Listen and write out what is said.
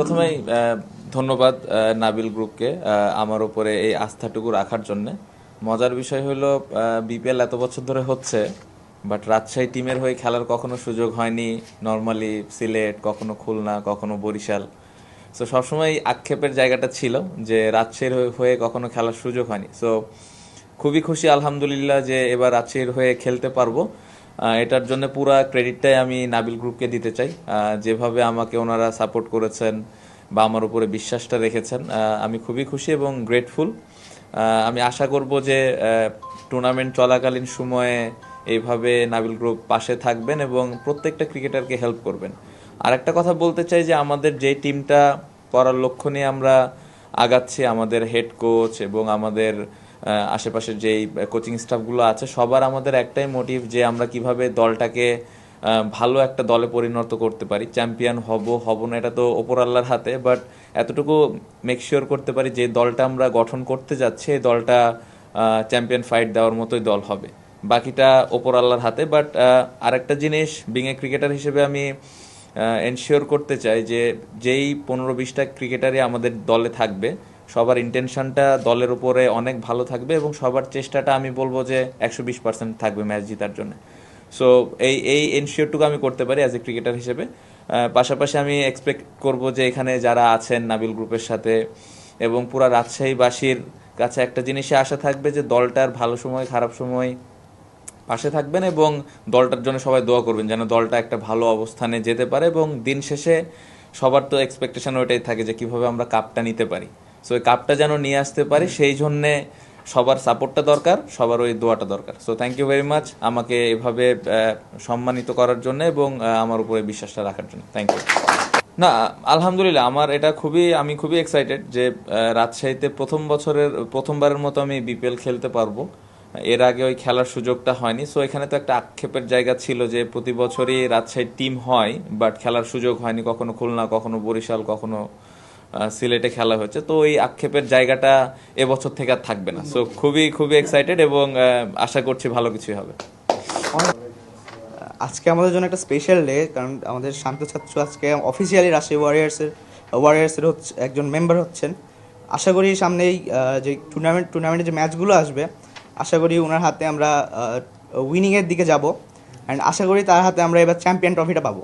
প্রথমেই ধন্যবাদ নাবিল গ্রুপকে আমার উপরে এই আস্থাটুকু রাখার জন্য। মজার বিষয় হলো বিপিএল এত বছর ধরে হচ্ছে, বাট রাজশাহী টিমের হয়ে খেলার কখনো সুযোগ হয়নি। নর্মালি সিলেট, কখনো খুলনা, কখনো বরিশাল। সো সবসময় আক্ষেপের জায়গাটা ছিল যে রাজশাহীর হয়ে- কখনো খেলার সুযোগ হয়নি। সো খুবই খুশি, আলহামদুলিল্লাহ, যে এবার রাজশাহীর হয়ে খেলতে পারব। এটার জন্য পুরো ক্রেডিটটাই আমি নাবিল গ্রুপকে দিতে চাই। যেভাবে আমাকে ওনারা সাপোর্ট করেছেন বা আমার উপরে বিশ্বাসটা রেখেছেন আমি খুবই খুশি এবং গ্রেটফুল আমি আশা করব যে টুর্নামেন্ট চলাকালীন সময়ে এইভাবে নাবিল গ্রুপ পাশে থাকবেন এবং প্রত্যেকটা ক্রিকেটারকে হেল্প করবেন। আর একটা কথা বলতে চাই যে, আমাদের যে টিমটা করার লক্ষ্য নিয়ে আমরা আগাচ্ছি, আমাদের হেড কোচ এবং আমাদের আশেপাশের যেই কোচিং স্টাফগুলো আছে, সবার আমাদের একটাই মোটিভ যে আমরা কীভাবে দলটাকে ভালো একটা দলে পরিণত করতে পারি। চ্যাম্পিয়ন হব হব না, এটা তো ওপর আল্লাহর হাতে বাট এতটুকু মেক শিওর করতে পারি যে দলটা আমরা গঠন করতে যাচ্ছি, এই দলটা চ্যাম্পিয়ন ফাইট দেওয়ার মতোই দল হবে। বাকিটা ওপর আল্লাহর হাতে বাট আরেকটা জিনিস বিং এ ক্রিকেটার হিসেবে আমি এনশিওর করতে চাই যে যেই পনেরো বিশটা ক্রিকেটারই আমাদের দলে থাকবে সবার ইন্টেনশনটা দলের উপরে অনেক ভালো থাকবে এবং সবার চেষ্টাটা আমি বলব যে একশো বিশ পার্সেন্ট থাকবে ম্যাচ জিতার জন্য। সো এই এই এনশিওরটুকু আমি করতে পারি অ্যাজ এ ক্রিকেটার হিসেবে। পাশাপাশি আমি এক্সপেক্ট করব যে এখানে যারা আছেন নাবিল গ্রুপের সাথে এবং পুরা রাজশাহীবাসীর কাছে একটা জিনিসে আশা থাকবে যে দলটার ভালো সময়, খারাপ সময় পাশে থাকবেন এবং দলটার জন্য সবাই দোয়া করবেন যেন দলটা একটা ভালো অবস্থানে যেতে পারে এবং দিন শেষে সবার তো এক্সপেকটেশন ওইটাই থাকে যে কীভাবে আমরা কাপটা নিতে পারি। সো ওই কাপটা যেন নিয়ে আসতে পারি সেই জন্যে সবার সাপোর্টটা দরকার সবার ওই দোয়াটা দরকার। So thank you very much আমাকে এভাবে সম্মানিত করার জন্য এবং আমার উপরে বিশ্বাসটা রাখার জন্য। থ্যাংক ইউ না আলহামদুলিল্লাহ আমার এটা খুবই আমি খুবই এক্সাইটেড যে রাজশাহীতে প্রথম বছরের প্রথমবারের মতো আমি বিপিএল খেলতে পারব। এর আগে ওই খেলার সুযোগটা হয়নি। সো এখানে তো একটা আক্ষেপের জায়গা ছিল যে প্রতি বছরই রাজশাহীর টিম হয় বাট খেলার সুযোগ হয়নি কখনো খুলনা কখনো বরিশাল কখনো সিলেটে খেলা হয়েছে তো ওই আক্ষেপের জায়গাটা এবছর থেকে আর থাকবে না। সো খুবই খুবই এক্সাইটেড এবং আশা করছি ভালো কিছুই হবে। আজকে আমাদের জন্য একটা স্পেশাল ডে কারণ আমাদের শান্ত ছাত্র আজকে অফিসিয়ালি রাজশাহী ওয়ারিয়ার্সের ওয়ারিয়ার্সের হচ্ছে, একজন মেম্বার হচ্ছেন। আশা করি সামনেই যে টুর্নামেন্ট টুর্নামেন্টে যে ম্যাচগুলো আসবে, আশা করি ওনার হাতে আমরা উইনিংয়ের দিকে যাব। অ্যান্ড আশা করি তার হাতে আমরা এবার চ্যাম্পিয়ন ট্রফিটা পাবো।